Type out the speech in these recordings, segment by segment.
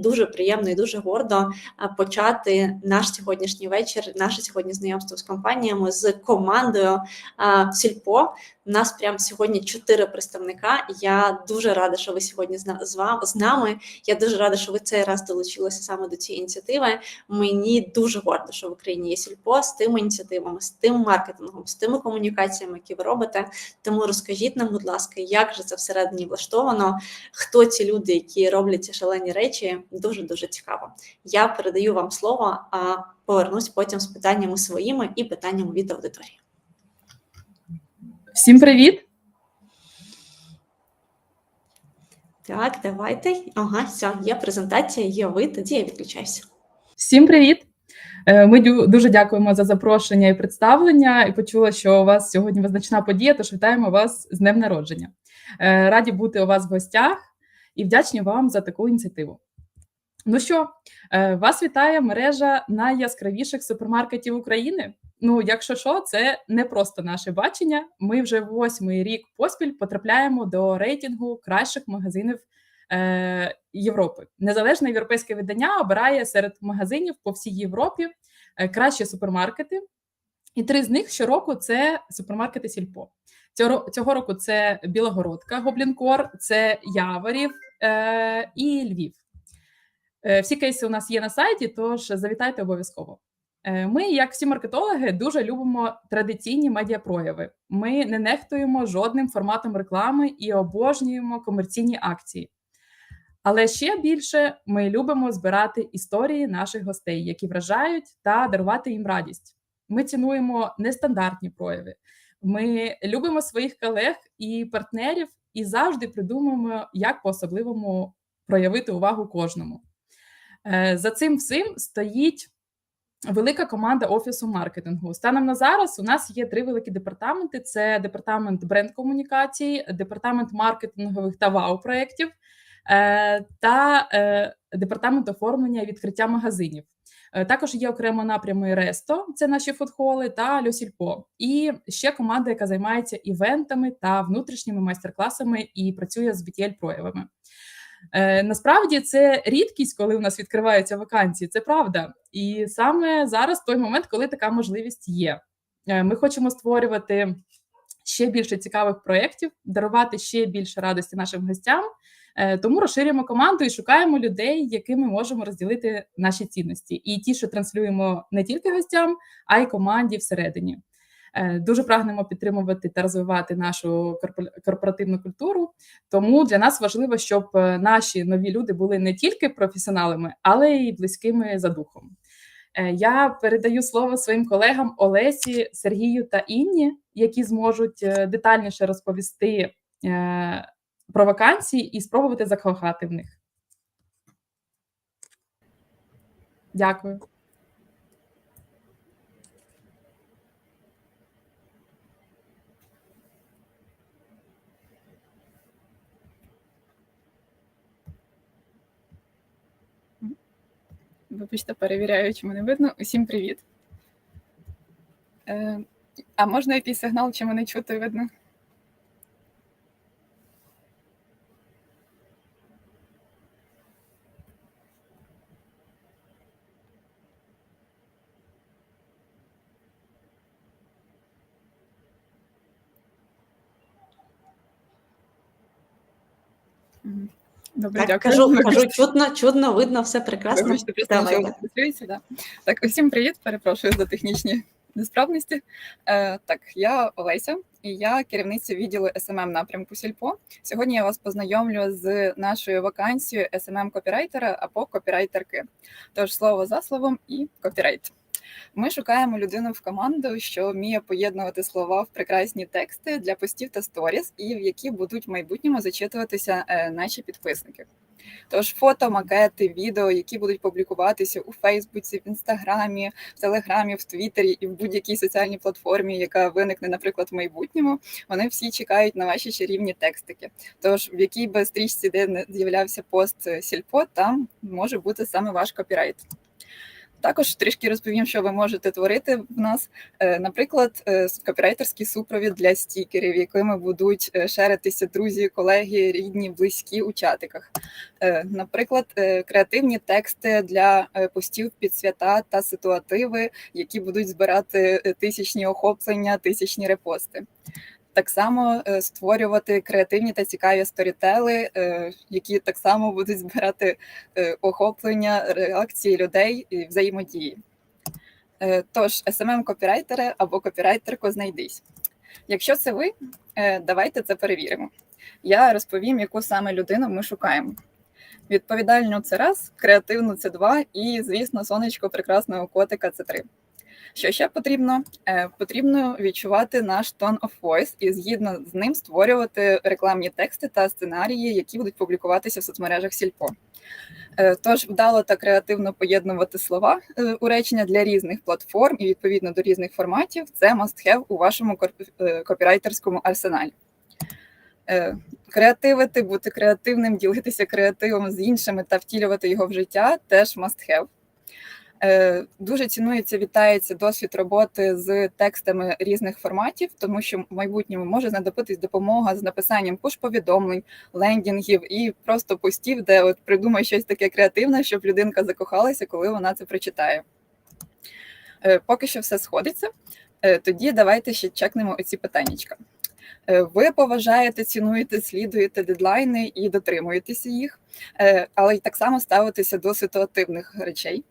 Дуже приємно і дуже гордо почати наш сьогоднішній вечір, наше сьогодні знайомство з компаніями з командою Сільпо. У нас прямо сьогодні чотири представника. Я дуже рада, що ви сьогодні з вами з нами. Я дуже рада, що ви цей раз долучилися саме до цієї ініціативи. Мені дуже гордо, що в Україні є сільпо з тими ініціативами, з тим маркетингом, з тими комунікаціями, які ви робите. Тому розкажіть нам, будь ласка, як же це всередині влаштовано, хто ці люди, які роблять ці шалені речі. Дуже дуже цікаво. Я передаю вам слово, а повернусь потім з питаннями своїми і питаннями від аудиторії. Всім привіт! Так, давайте. Ага, все, є презентація, є ви, тоді я відключаюся. Всім привіт! Е, Ми дуже дякуємо за запрошення і представлення. І почула, що у вас сьогодні визначна подія, тож вітаємо вас з днем народження. Е, Раді бути у вас в гостях і вдячні вам за таку ініціативу. Ну що, е, вас вітає мережа найяскравіших супермаркетів України. Ну, якщо що, це не просто наше бачення. Ми вже восьмий рік поспіль потрапляємо до рейтингу кращих магазинів е, Європи. Незалежне європейське видання обирає серед магазинів по всій Європі е, кращі супермаркети, і три з них щороку це супермаркети Сільпо. Цього, ро- цього року це Білогородка, Гоблінкор, це Яворів е, і Львів. Е, Всі кейси у нас є на сайті, тож завітайте обов'язково. Е, Ми, як всі маркетологи, дуже любимо традиційні медіапрояви. Ми не нехтуємо жодним форматом реклами і обожнюємо комерційні акції. Але ще більше ми любимо збирати історії наших гостей, які вражають та дарувати їм радість. Ми цінуємо нестандартні прояви. Ми любимо своїх колег і партнерів і завжди придумуємо, як по-особливому проявити увагу кожному. Е, За цим всім стоїть велика команда офісу маркетингу. Станом на зараз у нас є три великі департаменти: це департамент бренд-комунікації, департамент маркетингових та вау-проєктів е, та е, департамент оформлення і відкриття магазинів. Також є окремо напрями Ресто, це наші фудхоли, та Льосільпо. І ще команда, яка займається івентами та внутрішніми майстер-класами і працює з BTL проявами. Е, насправді це рідкість, коли у нас відкриваються вакансії. Це правда. І саме зараз той момент, коли така можливість є. Е, Ми хочемо створювати ще більше цікавих проєктів, дарувати ще більше радості нашим гостям. Е, Тому розширюємо команду і шукаємо людей, якими можемо розділити наші цінності, і ті, що транслюємо не тільки гостям, а й команді всередині. Е, Дуже прагнемо підтримувати та розвивати нашу корпоративну культуру. Тому для нас важливо, щоб е, наші нові люди були не тільки професіоналами, але й близькими за духом. Е, Я передаю слово своїм колегам Олесі, Сергію та Інні, які зможуть детальніше розповісти про вакансії і спробувати закохати в них. Дякую. Вибачте, перевіряю, чи мене видно. Усім привіт. Е, а можна якийсь сигнал, чи мене чути видно? Мгм. Добре, Так, дякую. кажу, кажу, чудно, чудно, видно, все прекрасно. Давайте. да. Так, усім привіт, перепрошую за технічні несправності. Е, так, я Олеся, і я керівниця відділу SMM напрямку Сільпо. Сьогодні я вас познайомлю з нашою вакансією SMM копірайтера або копірайтерки. Тож слово за словом і копірайт. Ми шукаємо людину в команду, що вміє поєднувати слова в прекрасні тексти для постів та сторіс, і в які будуть в майбутньому зачитуватися е, наші підписники. Тож фото, макети, відео, які будуть публікуватися у Фейсбуці, в Інстаграмі, в Телеграмі, в Твіттері і в будь-якій соціальній платформі, яка виникне, наприклад, в майбутньому, вони всі чекають на ваші чарівні текстики. Тож в якій би стрічці, де з'являвся пост е, сільпо, там може бути саме ваш копірайт. Також трішки розповім, що ви можете творити в нас. Е, Наприклад, е, копірайтерський супровід для стікерів, якими будуть е, шеритися друзі, колеги, рідні, близькі у чатиках. Наприклад, креативні тексти для постів під свята та ситуативи, які будуть збирати тисячні охоплення, тисячні репости. Так само е, створювати креативні та цікаві сторітели, е, які так само будуть збирати е, охоплення, реакції людей і взаємодії. Тож, smm копірайтери або копірайтерко знайдись. Якщо це ви, давайте це перевіримо. Я розповім, яку саме людину ми шукаємо. Відповідальну це раз, креативну це два, і, звісно, сонечко прекрасного котика це три. Що ще потрібно? Е, Потрібно відчувати наш tone of voice і згідно з ним створювати рекламні тексти та сценарії, які будуть публікуватися в соцмережах Сільпо. Е, Тож вдало та креативно поєднувати слова е, у речення для різних платформ і відповідно до різних форматів це must-have у вашому копірайтерському арсеналі. Креативити, бути креативним, ділитися креативом з іншими та втілювати його в життя теж must-have. Е, Дуже цінується, вітається досвід роботи з текстами різних форматів, тому що в майбутньому може знадобитись допомога з написанням пуш-повідомлень, лендінгів і просто постів, де от придумай щось таке креативне, щоб людинка закохалася, коли вона це прочитає. Е, Поки що все сходиться. Е, Тоді давайте ще чекнемо оці питаннячка. Ви поважаєте, цінуєте, слідуєте дедлайни і дотримуєтеся їх, але й так само ставитеся до ситуативних речей.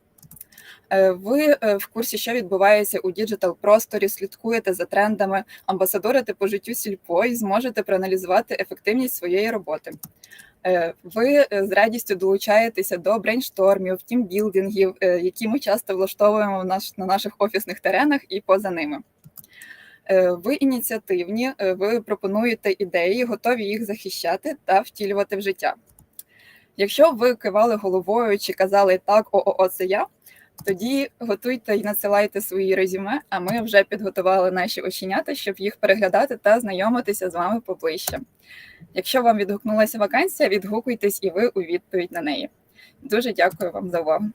Е, Ви е, в курсі, що відбувається у діджитал просторі, слідкуєте за трендами, амбасадорите по життю сільпо і зможете проаналізувати ефективність своєї роботи. Е, Ви з радістю долучаєтеся до брейнштормів, тімбілдингів, які ми часто влаштовуємо в наш, на наших офісних теренах і поза ними. Ви ініціативні, ви пропонуєте ідеї, готові їх захищати та втілювати в життя. Якщо ви кивали головою чи казали так, о, о, це я, тоді готуйте і надсилайте свої резюме, а ми вже підготували наші оченята, щоб їх переглядати та знайомитися з вами поближче. Якщо вам відгукнулася вакансія, відгукуйтесь і ви у відповідь на неї. Дуже дякую вам за увагу.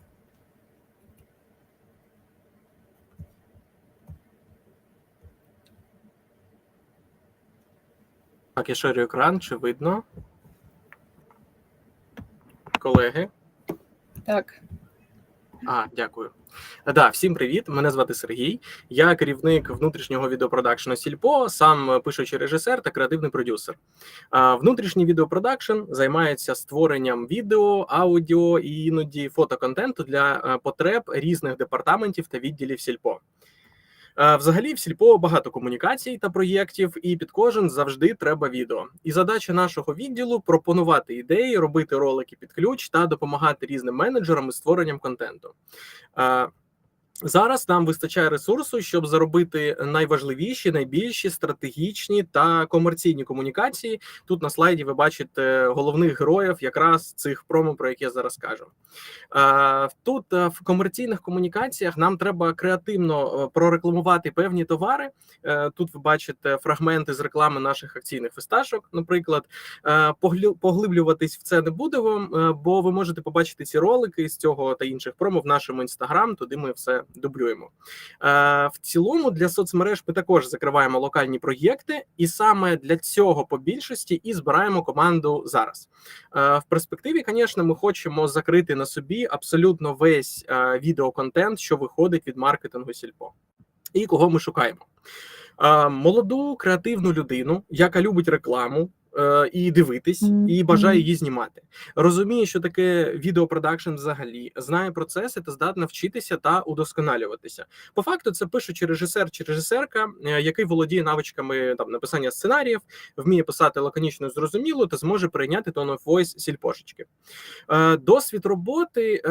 Так, я ширю екран, чи видно? Колеги. Так, А, дякую. Да, всім привіт. Мене звати Сергій. Я керівник внутрішнього відеопродакшну Сільпо, сам пишучий режисер та креативний продюсер. Внутрішній відеопродакшн займається створенням відео, аудіо і іноді фотоконтенту для е, потреб різних департаментів та відділів Сільпо. Е, Взагалі, в сільпо багато комунікацій та проєктів, і під кожен завжди треба відео. І задача нашого відділу пропонувати ідеї, робити ролики під ключ та допомагати різним менеджерам із створенням контенту. Зараз нам вистачає ресурсу, щоб заробити найважливіші, найбільші стратегічні та комерційні комунікації. Тут на слайді ви бачите головних героїв якраз цих промо, про які я зараз кажу. Тут е, в комерційних комунікаціях нам треба креативно е, прорекламувати певні товари. Е, Тут ви бачите фрагменти з реклами наших акційних фісташок. Наприклад, поглиблюватись в це не будемо, бо ви можете побачити ці ролики з цього та інших промо в нашому інстаграм. Туди ми все дублюємо. Е, В цілому для соцмереж ми також закриваємо локальні проєкти, і саме для цього по більшості і збираємо команду зараз. Е, В перспективі, звісно, ми хочемо закрити на собі абсолютно весь е, відеоконтент, що виходить від маркетингу сільпо. І кого ми шукаємо? Е, Молоду креативну людину, яка любить рекламу. Е, І дивитись, і бажає її знімати. Розуміє, що таке відеопродакшн взагалі, знає процеси та здатна вчитися та удосконалюватися. По факту, це пишучи режисер чи режисерка, е, який володіє навичками там написання сценаріїв, вміє писати лаконічно зрозуміло та зможе прийняти tone of voice сільпошечки. Е, Досвід роботи.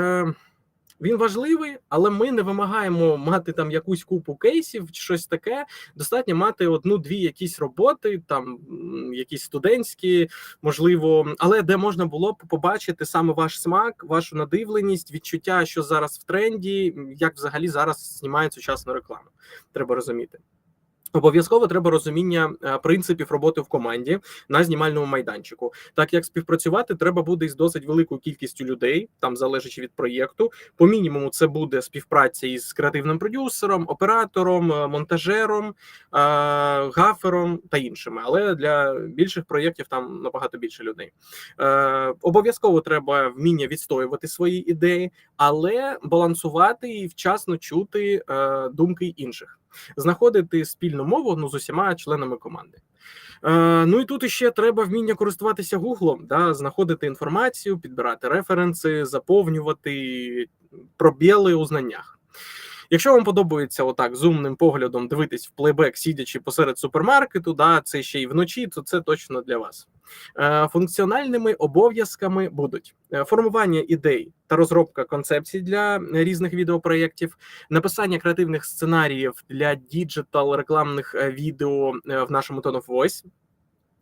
Він важливий, але ми не вимагаємо мати там якусь купу кейсів щось таке. Достатньо мати одну-дві якісь роботи, там якісь студентські, можливо, але де можна було б побачити саме ваш смак, вашу надивленість, відчуття, що зараз в тренді, як взагалі зараз знімають сучасну рекламу. Треба розуміти. Обов'язково треба розуміння е, принципів роботи в команді на знімальному майданчику. Так як співпрацювати треба буде із досить великою кількістю людей, там залежачи від проєкту. По мінімуму, це буде співпраця із креативним продюсером, оператором, е, монтажером, е, гафером та іншими. Але для більших проєктів там набагато більше людей. Обов'язково треба вміння відстоювати свої ідеї, але балансувати і вчасно чути думки інших знаходити спільну мову ну, з усіма членами команди. Е, ну і тут іще треба вміння користуватися Гуглом, да, знаходити інформацію, підбирати референси, заповнювати пробіли у знаннях. Якщо вам подобається отак з умним поглядом дивитись в плейбек, сидячи посеред супермаркету, да, це ще й вночі, то це точно для вас. Е, Функціональними обов'язками будуть е, формування ідей та розробка концепцій для різних відеопроєктів, написання креативних сценаріїв для діджитал рекламних е, відео в нашому Tone of Voice,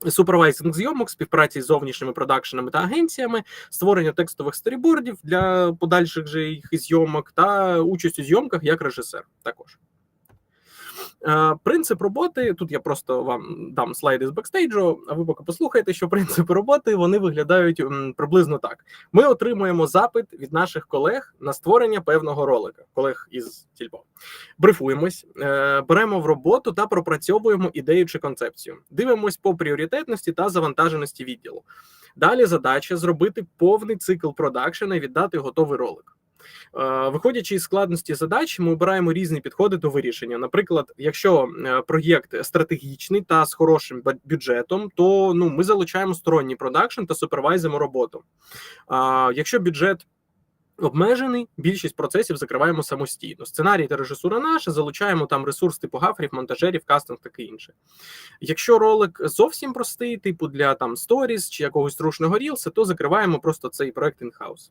супервайзинг зйомок, співпраці з зовнішніми продакшенами та агенціями, створення текстових сторібордів для подальших же їх зйомок та участь у зйомках як режисер також. Е, Принцип роботи тут я просто вам дам слайди з бекстейджу, а ви поки послухайте, що принципи роботи вони виглядають приблизно так: ми отримуємо запит від наших колег на створення певного ролика, колег із Тільпо. Брифуємось, е, беремо в роботу та пропрацьовуємо ідею чи концепцію. Дивимось по пріоритетності та завантаженості відділу. Далі задача зробити повний цикл продакшена і віддати готовий ролик. Е, Виходячи із складності задач, ми обираємо різні підходи до вирішення. Наприклад, якщо е, проєкт стратегічний та з хорошим бю- бюджетом, то ну ми залучаємо сторонній продакшн та супервайзимо роботу. Якщо бюджет обмежений, більшість процесів закриваємо самостійно. Сценарій та режисура наша, залучаємо там ресурс типу гаферів, монтажерів, кастинг таке інше. Якщо ролик зовсім простий, типу для там сторіс чи якогось трушного рілса, то закриваємо просто цей проект in-house.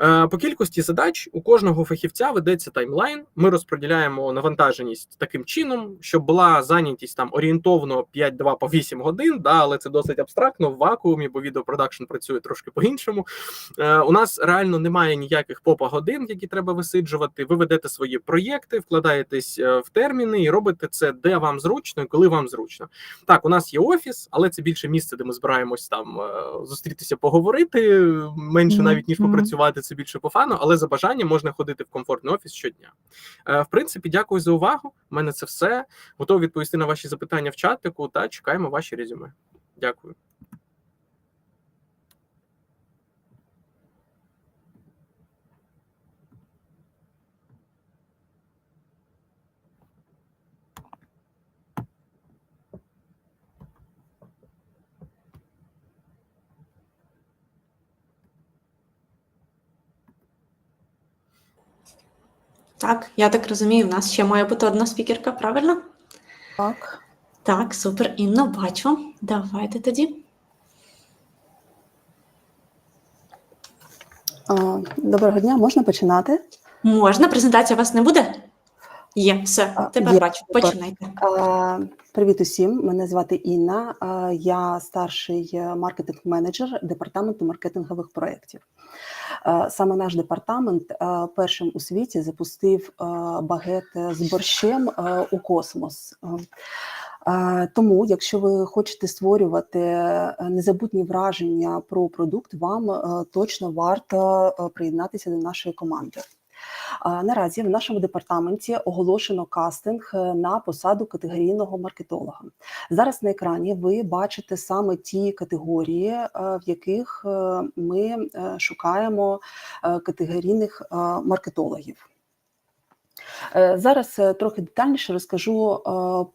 Е, По кількості задач у кожного фахівця ведеться таймлайн. Ми розподіляємо навантаженість таким чином, щоб була зайнятість там орієнтовно 5-2 по 8 годин, да, але це досить абстрактно в вакуумі, бо відеопродакшн працює трошки по-іншому. Е, У нас реально немає ніяких попа годин, які треба висиджувати. Ви ведете свої проєкти, вкладаєтесь е, в терміни і робите це де вам зручно і коли вам зручно. Так, у нас є офіс, але це більше місце, де ми збираємось там е, зустрітися, поговорити менше навіть ніж попрацювати. Це більше по фану, але за бажанням можна ходити в комфортний офіс щодня. Е, В принципі, дякую за увагу. У мене це все. Готовий відповісти на ваші запитання в чатику та чекаємо ваші резюме. Дякую. Так, я так розумію, в нас ще має бути одна спікерка, правильно? Так, Так, супер, Інно, бачу. Давайте тоді. доброго дня, можна починати? Можна, презентація у вас не буде? Є, все, А, тепер бачу. Починайте. А, Привіт усім, мене звати Інна. а, Я старший е, маркетинг-менеджер департаменту маркетингових проєктів. Саме наш департамент е, першим у світі запустив е, багет з борщем е, у космос. Е, е, Тому, якщо ви хочете створювати е, незабутні враження про продукт, вам е, точно варто е, приєднатися до нашої команди. Наразі в нашому департаменті оголошено кастинг е, на посаду категорійного маркетолога. Зараз на екрані ви бачите саме ті категорії, е, в яких е, ми шукаємо категорійних маркетологів. Зараз трохи детальніше розкажу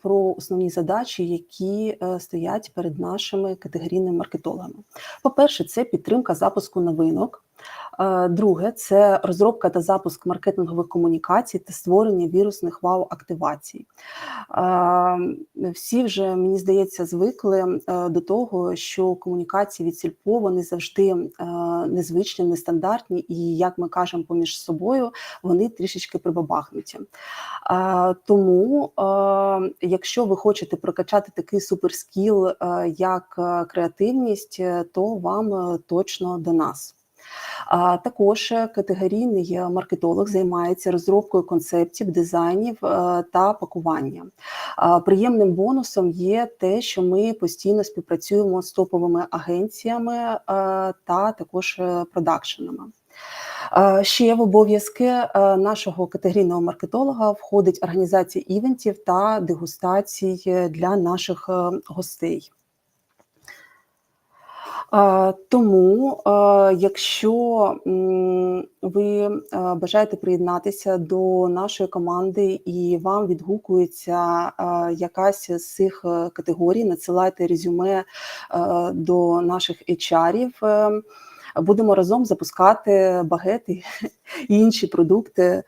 про основні задачі, які стоять перед нашими категорійними маркетологами. По-перше, це підтримка запуску новинок. Е, Друге, це розробка та запуск маркетингових комунікацій та створення вірусних вау-активацій. Е, Всі вже, мені здається, звикли е, до того, що комунікації від Сільпо вони завжди незвичні, нестандартні, і як ми кажемо поміж собою, вони трішечки прибабахнуті. Тому, якщо ви хочете прокачати такий суперскіл, як креативність, то вам точно до нас. А також е, категорійний маркетолог займається розробкою концептів, дизайнів е, та пакування. Приємним бонусом є те, що ми постійно співпрацюємо з топовими агенціями е, та також е, продакшенами. Е, Ще в обов'язки е, нашого категорійного маркетолога входить організація івентів та дегустацій е, для наших е, гостей. Тому, якщо ви бажаєте приєднатися до нашої команди і вам відгукується якась з цих е, категорій, надсилайте резюме е, до наших HR-ів. Е, Будемо разом запускати багети і інші продукти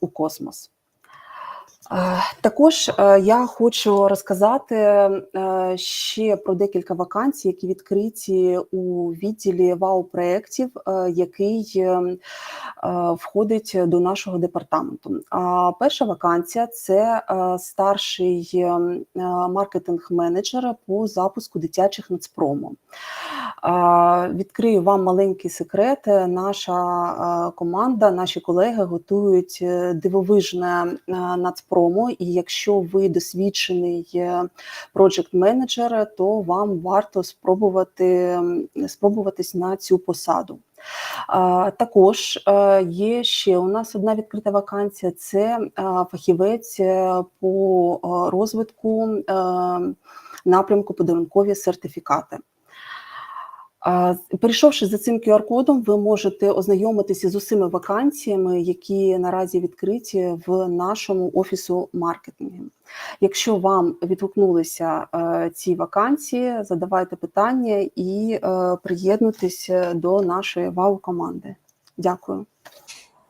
у космос. Е, Також е, я хочу розказати е, ще про декілька вакансій, які відкриті у відділі ВАУ-проєктів, який е, е, входить до нашого департаменту. Перша вакансія це старший е, маркетинг-менеджер по запуску дитячих нацпрому. Відкрию вам маленький секрет. Наша команда, наші колеги готують дивовижне е, нацпромо. І якщо ви досвідчений проджект менеджер, то вам варто спробувати спробуватись на цю посаду. Також е, є ще у нас одна відкрита вакансія: це е, фахівець е, по розвитку напрямку подарункові сертифікати. Перейшовши за цим QR-кодом, ви можете ознайомитися з усіма вакансіями, які наразі відкриті в нашому офісу маркетингу. Якщо вам відгукнулися е, ці вакансії, задавайте питання і е, приєднуйтесь до нашої вау-команди. Дякую.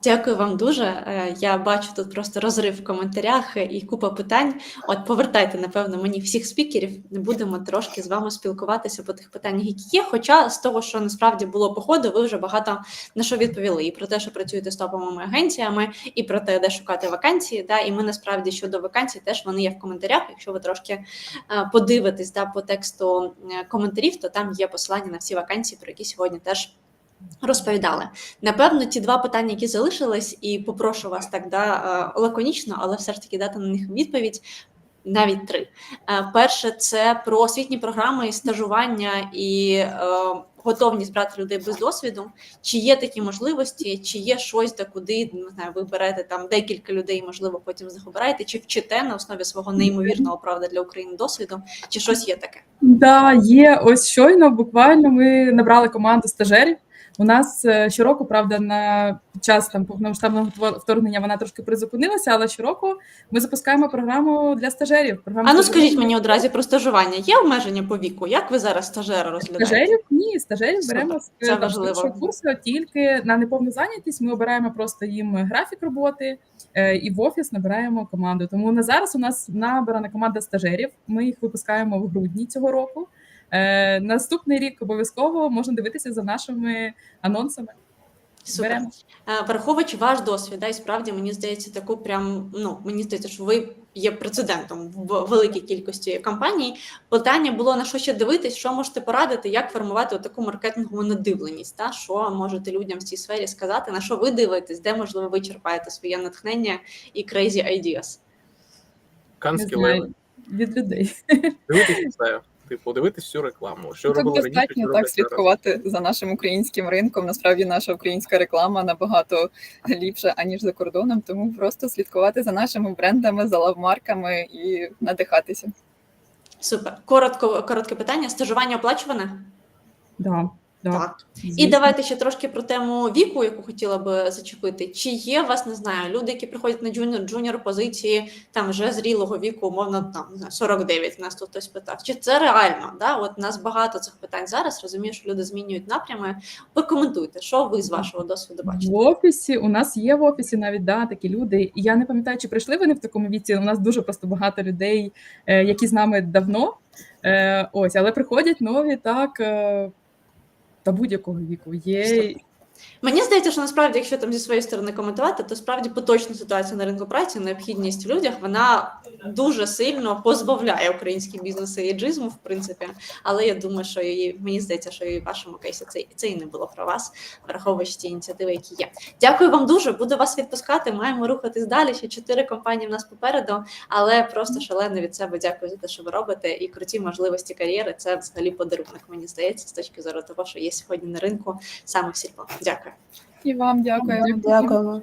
Дякую вам дуже. Е, Я бачу тут просто розрив в коментарях і купа питань. От повертайте, напевно, мені всіх спікерів. Будемо трошки з вами спілкуватися по тих питаннях, які є. Хоча з того, що насправді було по ходу, ви вже багато на що відповіли. І про те, що працюєте з топовими агенціями, і про те, де шукати вакансії. Да, і ми насправді щодо вакансій теж вони є в коментарях. Якщо ви трошки е, подивитесь да, по тексту е, коментарів, то там є посилання на всі вакансії, про які сьогодні теж розповідали. Напевно, ті два питання, які залишились, і попрошу вас так да, е, лаконічно, але все ж таки дати на них відповідь. Навіть три. Е, Перше, це про освітні програми, стажування і е, готовність брати людей без досвіду. Чи є такі можливості, чи є щось, де куди не знаю, ви берете там декілька людей, можливо, потім з них обираєте, чи вчите на основі свого неймовірного правда для України досвіду, чи щось є таке? Да, є ось щойно. Буквально ми набрали команду стажерів. У нас е, щороку, правда, на під час там повномасштабного вторгнення вона трошки призупинилася, але щороку ми запускаємо програму для стажерів. Програму А ну скажіть мені одразу про стажування. Є обмеження по віку? Як ви зараз стажера розглядаєте? Стажерів ні, стажерів Супер, беремо з першого курсу тільки на неповну зайнятість. Ми обираємо просто їм графік роботи е, і в офіс набираємо команду. Тому на зараз у нас набрана команда стажерів. Ми їх випускаємо в грудні цього року. Е, наступний рік обов'язково можна дивитися за нашими анонсами. Супер. Беремо. Е, Враховуючи ваш досвід, да, і справді мені здається, таку прям ну мені здається, що ви є прецедентом в великій кількості компаній. Питання було на що ще дивитись, що можете порадити, як формувати таку маркетингову надивленість, та що можете людям в цій сфері сказати, на що ви дивитесь, де можливо ви черпаєте своє натхнення і crazy ideas. Канські леви. від людей. Дивитись все. Типу, дивитись всю рекламу. Що Тут робили раніше, що достатньо так слідкувати зараз. за нашим українським ринком. Насправді наша українська реклама набагато ліпша аніж за кордоном. Тому просто слідкувати за нашими брендами, за лавмарками і надихатися. Супер. Коротко, коротке питання. Стажування оплачуване? Так. да, Так. І давайте ще трошки про тему віку, яку хотіла би зачепити. Чи є вас, не знаю, люди, які приходять на джуніор, джуніор позиції там вже зрілого віку, умовно там не знаю, 49, нас тут хтось питав. Чи це реально? Да? От у нас багато цих питань зараз. Розумію, що люди змінюють напрями. Прокоментуйте, що ви з вашого досвіду бачите? В офісі у нас є в офісі навіть да, такі люди. Я не пам'ятаю, чи прийшли вони в такому віці. У нас дуже просто багато людей, е, які з нами давно. Е, ось, але приходять нові так. Та будь-якого віку. Є Мені здається, що насправді, якщо там зі своєї сторони коментувати, то справді поточну ситуацію на ринку праці, необхідність в людях, вона дуже сильно позбавляє українські бізнеси еджизму, в принципі. Але я думаю, що і мені здається, що і в вашому кейсі це, це і не було про вас, враховуючи ті ініціативи, які є. Дякую вам дуже. Буду вас відпускати. Маємо рухатись далі. Ще чотири компанії в нас попереду, але просто шалено від себе дякую за те, що ви робите. І круті можливості кар'єри. Це взагалі подарунок, мені здається, з точки зору того, що є сьогодні на ринку саме в сільпо. Дякую. І вам дякую. Дякуємо.